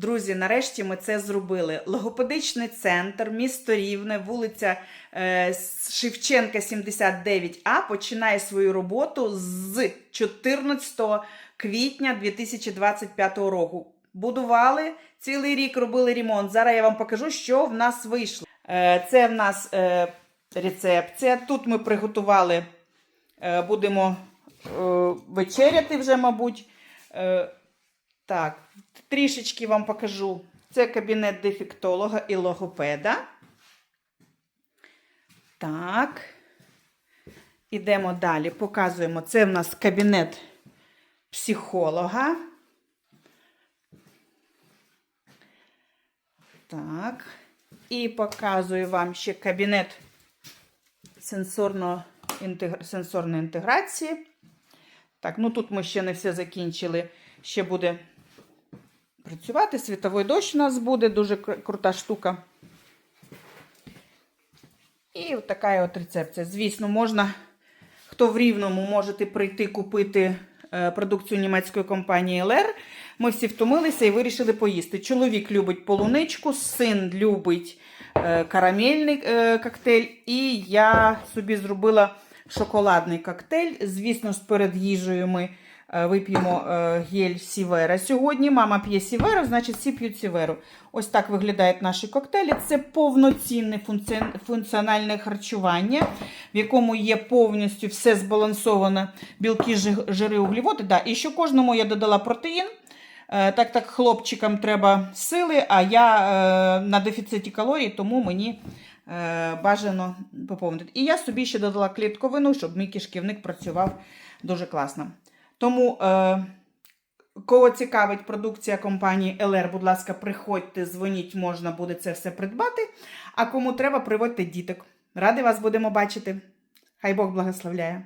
Друзі, нарешті ми це зробили. Логопедичний центр, місто Рівне, вулиця е, Шевченка, 79А, починає свою роботу з 14 квітня 2025 року. Будували цілий рік, робили ремонт. Зараз я вам покажу, що в нас вийшло. Е, це в нас е, рецепція. Тут ми приготували, будемо вечеряти вже, мабуть. Так, трішечки вам покажу. Це кабінет дефектолога і логопеда. Так. Ідемо далі. Показуємо. Це в нас кабінет психолога. Так. І показую вам ще кабінет сенсорної інтеграції. Так, ну тут ми ще не все закінчили. Ще буде працювати. Світовий дощ у нас буде, дуже крута штука. І от така от рецепція. Звісно, можна, хто в Рівному, можете прийти купити е, продукцію німецької компанії LR. Ми всі втомилися і вирішили поїсти. Чоловік любить полуничку, син любить е, карамельний е, коктейль, і я собі зробила шоколадний коктейль. Звісно, ж, перед їжею ми вип'ємо е, гель Сівера. Сьогодні мама п'є Сіверу, значить всі п'ють Сіверу. Ось так виглядають наші коктейлі. Це повноцінне функціональне харчування, в якому є повністю все збалансовано, білки, жири, углеводи. Да. І ще кожному я додала протеїн. Е, Так, так, хлопчикам треба сили, а я е, на дефіциті калорій, тому мені е, бажано поповнити. І я собі ще додала клітковину, щоб мій кишківник працював дуже класно. Тому, е, кого цікавить продукція компанії LR, будь ласка, приходьте, дзвоніть, можна буде це все придбати. А кому треба, приводьте діток. Ради вас будемо бачити. Хай Бог благословляє.